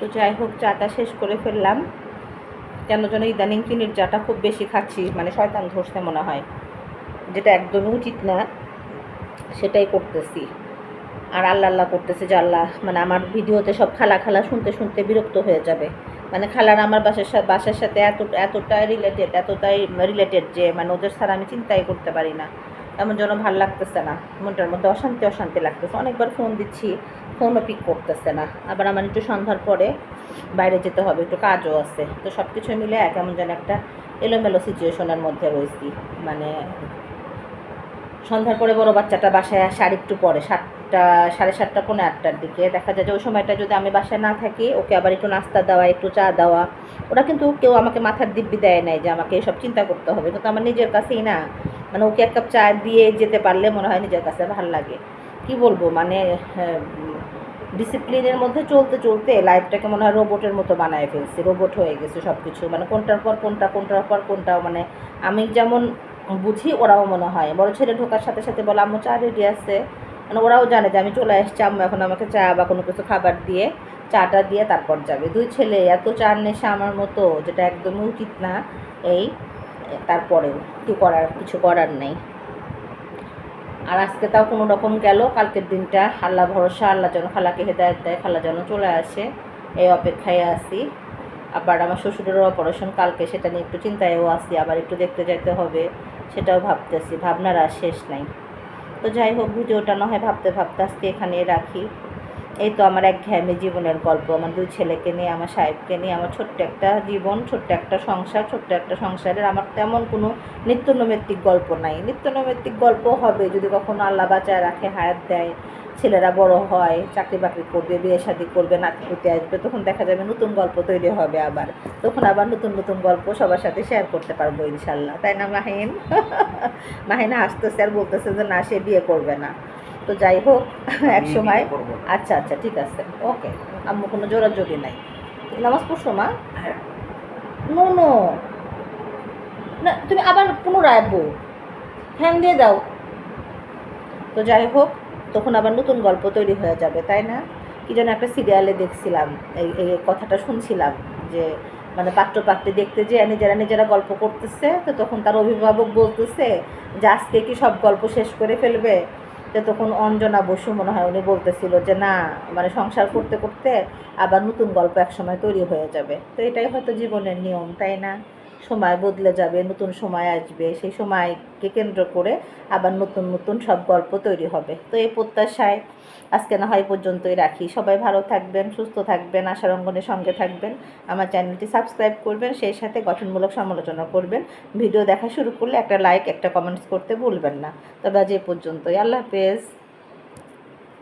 তো যাই হোক, চাটা শেষ করে ফেললাম। কেন যেন ইদানিং চিনির চাটা খুব বেশি খাচ্ছি মানে শয়তান ধরছে মনে হয়। যেটা একদমই উচিত না, সেটাই করতেছি। আর আল্লাহ আল্লাহ করতেছে যে আল্লাহ মানে আমার ভিডিওতে সব খালা খালা শুনতে শুনতে বিরক্ত হয়ে যাবে। মানে খালার আমার বাসার সাথে বাসার সাথে এত, এতটাই রিলেটেড এতটাই রিলেটেড যে মানে ওদের ছাড়া আমি চিন্তাই করতে পারি না। এমন যেন ভালো লাগতেছে না। মনটার মধ্যে অশান্তি অশান্তি লাগতেছে। অনেকবার ফোন দিচ্ছি ফোনও পিক করতেছে না। আবার আমার একটু সন্ধ্যার পরে বাইরে যেতে হবে, একটু কাজও আছে। তো সব কিছু মিলে কেমন যেন একটা এলোমেলো সিচুয়েশনের মধ্যে রয়েছি। মানে সন্ধ্যার পরে বড় বাচ্চাটা বাসায় আসে আর একটু পরে, সাতটা, সাড়ে সাতটা, পৌনে আটটার দিকে। দেখা যায় যে ওই সময়টা যদি আমি বাসায় না থাকি, ওকে আবার একটু নাস্তা দেওয়া, একটু চা দেওয়া। ওরা কিন্তু কেউ আমাকে মাথার দিব্যি দেয় নাই যে আমাকে এসব চিন্তা করতে হবে। কিন্তু আমার নিজের কাছেই না। মানে ওকে এক কাপ চা দিয়ে যেতে পারলে মনে হয় নিজের কাছে ভালো লাগে। কি বলব? মানে ডিসিপ্লিনের মধ্যে চলতে চলতে লাইফটাকে মনে হয় রোবটের মতো বানায় ফেলছি, রোবট হয়ে গেছে সব কিছু মানে কোনটার পর কোনটা, কোনটার পর কোনটা মানে আমি যেমন বুঝি ওরাও মনে হয়। বড় ছেলে ঢোকার সাথে সাথে বলে, আম্মু, চা রেডি আছে? মানে ওরাও জানে যে, আমি চলে আসছি, আম্মু, এখন আমাকে চা বা কোনো কিছু খাবার দিয়ে, চাটা দিয়ে তারপর যাবে। দুই ছেলে, এত চার নেশা আমার মতো, যেটা একদমই উচিত না, এই, তারপরেও। কি করার, কিছু করার নেই। আর আজকে তাও কোনো রকম গেল, কালকের দিনটা আল্লাহ ভরসা, আল্লাহ যেন খালাকে হেদায়ত দেয়, খালা যেন চলে আসে, এই অপেক্ষায় আসি আবার আমার শ্বশুরেরও অপারেশন কালকে, সেটা নিয়ে একটু চিন্তায়ও আসি আবার একটু দেখতে যেতে হবে, সেটাও ভাবতেছি, ভাবনার আর শেষ নাই। তো যাই হোক, ভিডিওটা না হয় ভাবতে ভাবতে আজকে এখানে রাখি। এই তো আমার এক ঘ্যামে জীবনের গল্প। আমার দুই ছেলেকে নিয়ে, আমার সাহেবকে নিয়ে, আমার ছোট্ট একটা জীবন, ছোট্ট একটা সংসার, ছোট্ট একটা সংসারের আমার তেমন কোনো নিত্য নৈমিত্তিক গল্প নাই। নিত্য নৈমিত্তিক গল্প হবে যদি কখনো আল্লাহ বাঁচায় রাখে, হায়াত দেয়, ছেলেরা বড় হয়, চাকরি বাকরি করবে, বিয়ে শাদি করবে, নাতিপুতি আসবে, তখন দেখা যাবে নতুন গল্প তৈরি হবে আবার। তখন আবার নতুন নতুন গল্প সবার সাথে শেয়ার করতে পারব ইনশাল্লাহ। তাই না মাহিন? মাহিনা আসতেছে আর বলতেছে যে, না, সে বিয়ে করবে না। তো যাই হোক এক সময়। আচ্ছা আচ্ছা ঠিক আছে। ওকে আম্মু কোনো জোরাজোরি নাই। নামাজ পড়ছো মা? হ্যাঁ। No no. না তুমি আবার পুনরায় বউ ফ্যান দিয়ে দাও। তো যাই হোক তখন আবার নতুন গল্প তৈরি হয়ে যাবে তাই না? কি যেন একটা সিরিয়ালে দেখছিলাম এই এই কথাটা শুনছিলাম যে মানে পাত্র পাত্রী দেখতে যে নিজেরা নিজেরা গল্প করতেছে তো তখন তার অভিভাবক বলতেছে যে আজকে কি সব গল্প শেষ করে ফেলবে? তো তখন অঞ্জনা বসু মনে হয় উনি বলতেছিল যে, না মানে সংসার করতে করতে আবার নতুন গল্প একসময় তৈরি হয়ে যাবে। তো এটাই হয়তো জীবনের নিয়ম, তাই না? সময় বদলে যাবে, নতুন সময় আসবে, সেই সময়কে কেন্দ্র করে আবার নতুন নতুন সব গল্প তৈরি হবে। তো এই প্রত্যাশায় আজকে না হয় পর্যন্তই রাখি। সবাই ভালো থাকবেন, সুস্থ থাকবেন আশার অঙ্গনের সঙ্গে থাকবেন। আমার চ্যানেলটি সাবস্ক্রাইব করবেন, সেই সাথে গঠনমূলক সমালোচনা করবেন। ভিডিও দেখা শুরু করলে একটা লাইক, একটা কমেন্টস করতে ভুলবেন না। তবে আজ এই পর্যন্তই। আল্লাহ হাফেজ।